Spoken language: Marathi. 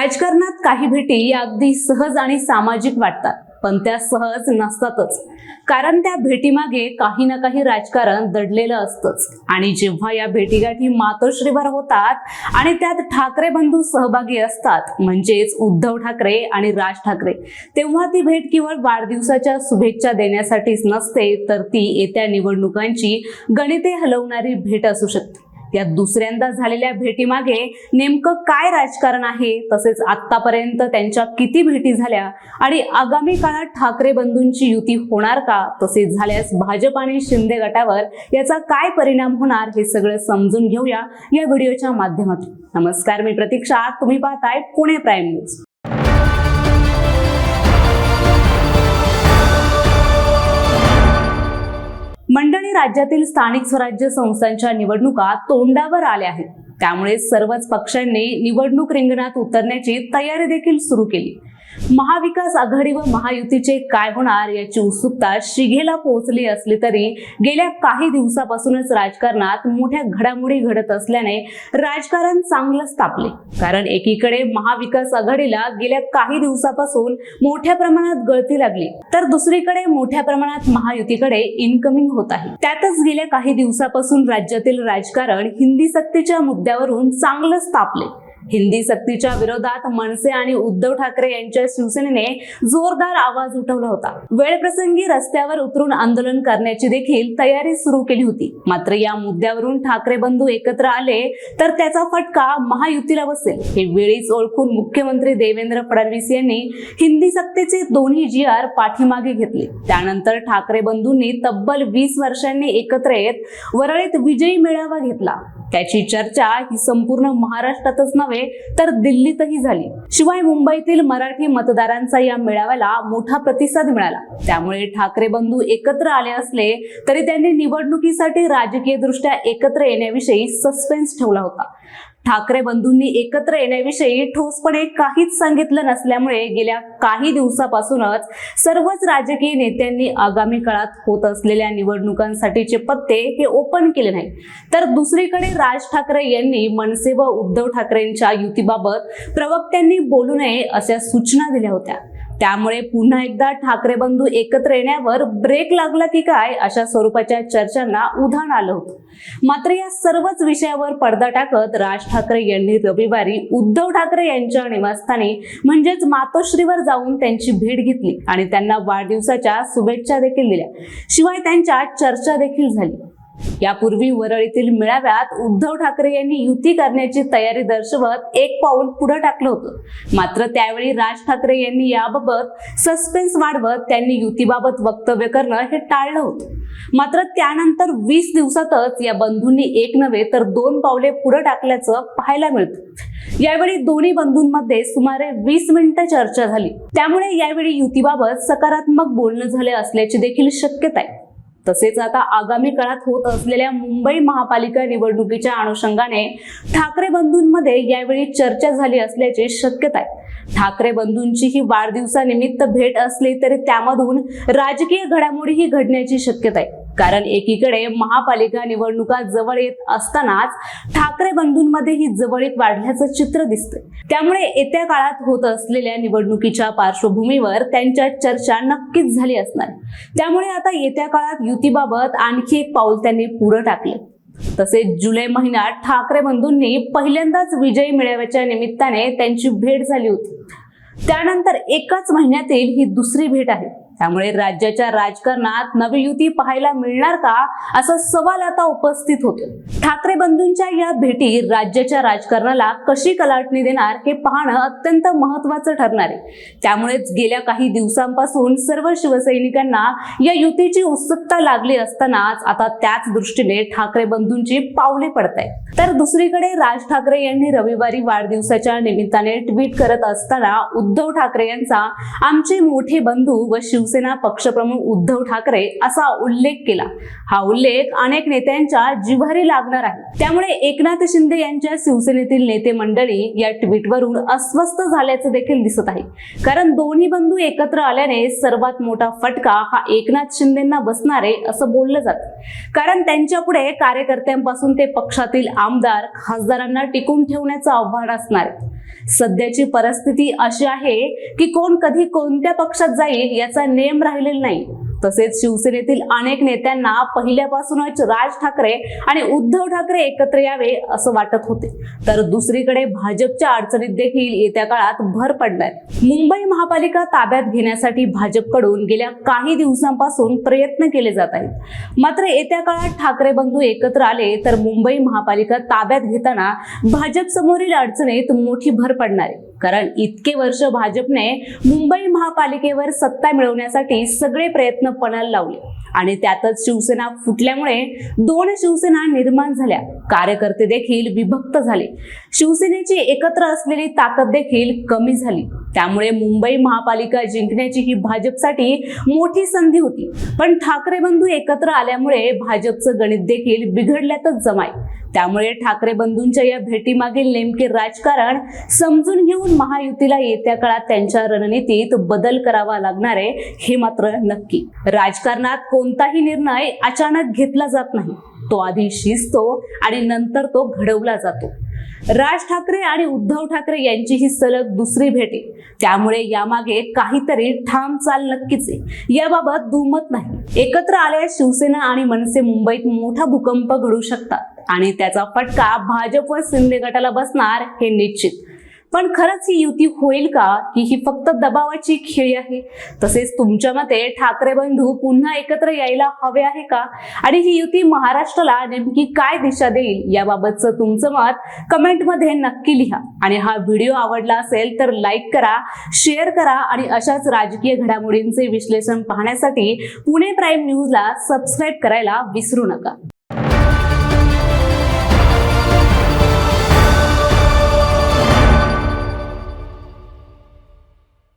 राजकारणात काही भेटी या अगदी सहज आणि सामाजिक वाटतात पण त्या सहज नसतातच. कारण त्या भेटीमागे काही ना काही राजकारण दडलेलं असतंच. आणि जेव्हा या भेटीगाठी मातोश्रीवर होतात आणि त्यात ठाकरे बंधू सहभागी असतात म्हणजेच उद्धव ठाकरे आणि राज ठाकरे तेव्हा ती भेट केवळ वाढदिवसाच्या शुभेच्छा देण्यासाठीच नसते तर ती येत्या निवडणुकांची गणिते हलवणारी भेट असू शकते. या दुसऱ्यांदा झालेल्या भेटीमागे नेमकं काय राजकारण आहे? तसेच आतापर्यंत त्यांच्या किती भेटी झाल्या? आणि आगामी काळात ठाकरे बंधूंची युती होणार का? तसेच झाल्यास भाजप आणि शिंदे गटावर याचा काय परिणाम होणार? हे सगळं समजून घेऊया या व्हिडिओच्या माध्यमातून. नमस्कार मी प्रतीक्षा. तुम्ही पाहताय पुणे प्राईम न्यूज. मंडळी राज्यातील स्थानिक स्वराज्य संस्थांच्या निवडणुका तोंडावर आल्या आहेत. त्यामुळे सर्वच पक्षांनी निवडणूक रिंगणात उतरण्याची तयारी देखील सुरू केली. महाविकास आघाडी व महायुतीचे काय होणार याची उत्सुकता शिगेला पोहोचली असली तरी गेल्या काही दिवसापासूनच राजकारणात मोठ्या घडामोडी घडत असल्याने राजकारण चांगलंच तापले. कारण एकीकडे महाविकास आघाडीला गेल्या काही दिवसापासून मोठ्या प्रमाणात गळती लागली तर दुसरीकडे मोठ्या प्रमाणात महायुतीकडे इनकमिंग होत आहे. त्यातच गेल्या काही दिवसापासून राज्यातील राजकारण हिंदी सक्तीच्या मुद्द्यावरून चांगलंच तापले. हिंदी सक्तीच्या विरोधात मनसे आणि उद्धव ठाकरे यांच्या शिवसेनेने जोरदार आवाज उठवला होता. वेळप्रसंगी रस्त्यावर उतरून आंदोलन करण्याची देखील तयारी सुरू केली होती. मात्र या मुद्द्यावरून ठाकरे बंधू एकत्र आले तर त्याचा फटका महायुतीला बसेल. हे वेळीच ओळखून मुख्यमंत्री देवेंद्र फडणवीस यांनी हिंदी सक्तीचे दोन्ही जी आर पाठीमागे घेतले. त्यानंतर ठाकरे बंधूंनी तब्बल वीस वर्षांनी एकत्र येत वरळीत विजयी मेळावा घेतला. त्याची चर्चा ही संपूर्ण महाराष्ट्रातच नव्हे तर दिल्लीतही झाली. शिवाय मुंबईतील मराठी मतदारांचा या मेळाव्याला मोठा प्रतिसाद मिळाला. त्यामुळे ठाकरे बंधू एकत्र आले असले तरी त्यांनी निवडणुकीसाठी राजकीय दृष्ट्या एकत्र येण्याविषयी सस्पेन्स ठेवला होता. ठाकरे बंधूंनी एकत्र येण्याविषयी ठोसपणे काहीच सांगितलं नसल्यामुळे गेल्या काही दिवसापासूनच सर्वच राजकीय नेत्यांनी आगामी काळात होत असलेल्या निवडणुकांसाठीचे पत्ते हे ओपन केले नाही तर दुसरीकडे राज ठाकरे यांनी मनसे व उद्धव ठाकरेंच्या युतीबाबत प्रवक्त्यांनी बोलू नये अशा सूचना दिल्या होत्या. त्यामुळे पुन्हा एकदा ठाकरे बंधू एकत्र येण्यावर ब्रेक लागला की काय अशा स्वरूपाच्या चर्चांना उधाण आलं होतं. मात्र या सर्वच विषयावर पडदा टाकत राज ठाकरे यांनी रविवारी उद्धव ठाकरे यांच्या निवासस्थानी म्हणजेच मातोश्रीवर जाऊन त्यांची भेट घेतली आणि त्यांना वाढदिवसाच्या शुभेच्छा देखील दिल्या. शिवाय त्यांच्या चर्चा देखील झाली. यापूर्वी वरळीतील मेळाव्यात उद्धव ठाकरे यांनी युती करण्याची तयारी दर्शवत एक पाऊल पुढे टाकलं होतं. मात्र त्यावेळी राज ठाकरे यांनी याबाबत सस्पेन्स वाढवत त्यांनी युतीबाबत वक्तव्य करणं हे टाळलं होतं. मात्र त्यानंतर वीस दिवसातच या बंधूंनी एक नव्हे तर दोन पावले पुढे टाकल्याचं पाहायला मिळतं. यावेळी दोन्ही बंधूंमध्ये सुमारे वीस मिनिटं चर्चा झाली. त्यामुळे यावेळी युतीबाबत सकारात्मक बोलणं झाले असल्याची देखील शक्यता आहे. तसेच आता आगामी काळात होत असलेल्या मुंबई महापालिका निवडणुकीच्या अनुषंगाने ठाकरे बंधूंमध्ये यावेळी चर्चा झाली असल्याची शक्यता आहे. ठाकरे बंधूंची ही वाढदिवसानिमित्त भेट असली तरी त्यामधून राजकीय घडामोडीही घडण्याची शक्यता आहे. कारण एकीकडे महापालिका निवडणुका जवळ येत असतानाच ठाकरे बंधूंमध्ये ही जवळीक वाढल्याचं चित्र दिसतंय. त्यामुळे येत्या काळात होत असलेल्या निवडणुकीच्या पार्श्वभूमीवर त्यांच्या चर्चा नक्कीच झाली असणार. त्यामुळे आता येत्या काळात युतीबाबत आणखी एक पाऊल त्यांनी पुढे टाकले. तसेच जुलै महिन्यात ठाकरे बंधूंनी पहिल्यांदाच विजयी मेळाव्याच्या निमित्ताने त्यांची भेट झाली होती. त्यानंतर एकाच महिन्यातील ही दुसरी भेट आहे. त्यामुळे राज्याच्या राजकारणात नवी युती पाहायला मिळणार का? असा सवाल आता उपस्थित होतो ठाकरे बंधूंच्या या भेटी राज्याच्या राजकारणाला कशी कलाटणी देणार हे पाहणं अत्यंत महत्वाचं ठरणार आहे. त्यामुळेच गेल्या काही दिवसांपासून सर्व शिवसैनिकांना या युतीची उत्सुकता लागली असतानाच आता त्याच दृष्टीने ठाकरे बंधूंची पावले पडत आहेत तर दुसरीकडे राज ठाकरे यांनी रविवारी वाढदिवसाच्या निमित्ताने ट्विट करत असताना उद्धव ठाकरे यांचा आमचे मोठे बंधू व शिव शिवसेना पक्षप्रमुख उद्धव ठाकरे असा उल्लेख केला. हा उल्लेख अनेक नेत्यांच्या जिव्हारी लागणार आहे. त्यामुळे एकनाथ शिंदे यांच्या शिवसेनेतील नेते मंडळी या ट्विटवरून अस्वस्थ झाल्याचं देखील दिसत आहे. कारण दोन्ही बंधू एकत्र आल्याने सर्वात मोठा फटका हा एकनाथ शिंदेना बसणार आहे असं बोललं जातं. कारण त्यांच्या पुढे कार्यकर्त्यांपासून ते पक्षातील आमदार खासदारांना टिकून ठेवण्याचं आव्हान असणार आहे. सध्याची परिस्थिती अशी आहे की कोण कधी कोणत्या पक्षात जाईल याचा नेम राहिलेला नाही. तसेच शिवसेनेतील अनेक नेत्यांना पहिल्यापासूनच राज ठाकरे आणि उद्धव ठाकरे एकत्र यावे असं वाटत होते. तर दुसरीकडे भाजपच्या अडचणीत देखील येत्या काळात भर पडलाय. मुंबई महापालिका ताब्यात घेण्यासाठी भाजपकडून गेल्या काही दिवसांपासून प्रयत्न केले जात आहेत. मात्र येत्या काळात ठाकरे बंधू एकत्र आले तर मुंबई महापालिका ताब्यात घेताना भाजप समोरील अडचणीत मोठी भर पडणार आहे. कारण इतके वर्ष भाजपने मुंबई महापालिकेवर सत्ता मिळवण्यासाठी सगळे प्रयत्न पणाला लावले. आणि त्यातच शिवसेना फुटल्यामुळे दोन शिवसेना निर्माण झाल्या. कार्यकर्ते देखील विभक्त झाले. शिवसेनेची एकत्र असलेली ताकद देखील कमी झाली. त्यामुळे मुंबई महापालिका जिंकण्याची ही भाजपसाठी मोठी संधी होती. पण ठाकरे बंधू एकत्र आल्यामुळे भाजपचं गणित देखील बिघडल्यातच जमाय. त्यामुळे ठाकरे बंधूंच्या या भेटीमागील नेमके राजकारण समजून घेऊन महायुतीला येत्या काळात त्यांच्या रणनीतीत बदल करावा लागणार आहे हे मात्र नक्की. राजकारणात कोणताही निर्णय अचानक घेतला जात नाही. तो आधी शिजतो आणि नंतर तो घडवला जातो. राज ठाकरे आणि उद्धव ठाकरे यांची ही सलग दुसरी भेट आहे. त्यामुळे यामागे काहीतरी ठाम चाल नक्कीच आहे. याबाबत दुमत नाही. एकत्र आल्यास शिवसेना आणि मनसे मुंबईत मोठा भूकंप घडू शकतात आणि त्याचा फटका भाजप व शिंदे गटाला बसणार हे निश्चित. पण खरंच ही युती होईल का? की ही फक्त दबावाची खेळी आहे. तसेच तुमच्या मते ठाकरे बंधू पुन्हा एकत्र यायला हवे आहे का? आणि ही युती महाराष्ट्राला नेमकी काय दिशा देईल याबाबतचं तुमचं मत कमेंटमध्ये नक्की लिहा. आणि हा व्हिडिओ आवडला असेल तर लाईक करा शेअर करा आणि अशाच राजकीय घडामोडींचे विश्लेषण पाहण्यासाठी पुणे प्राईम न्यूजला सबस्क्राईब करायला विसरू नका.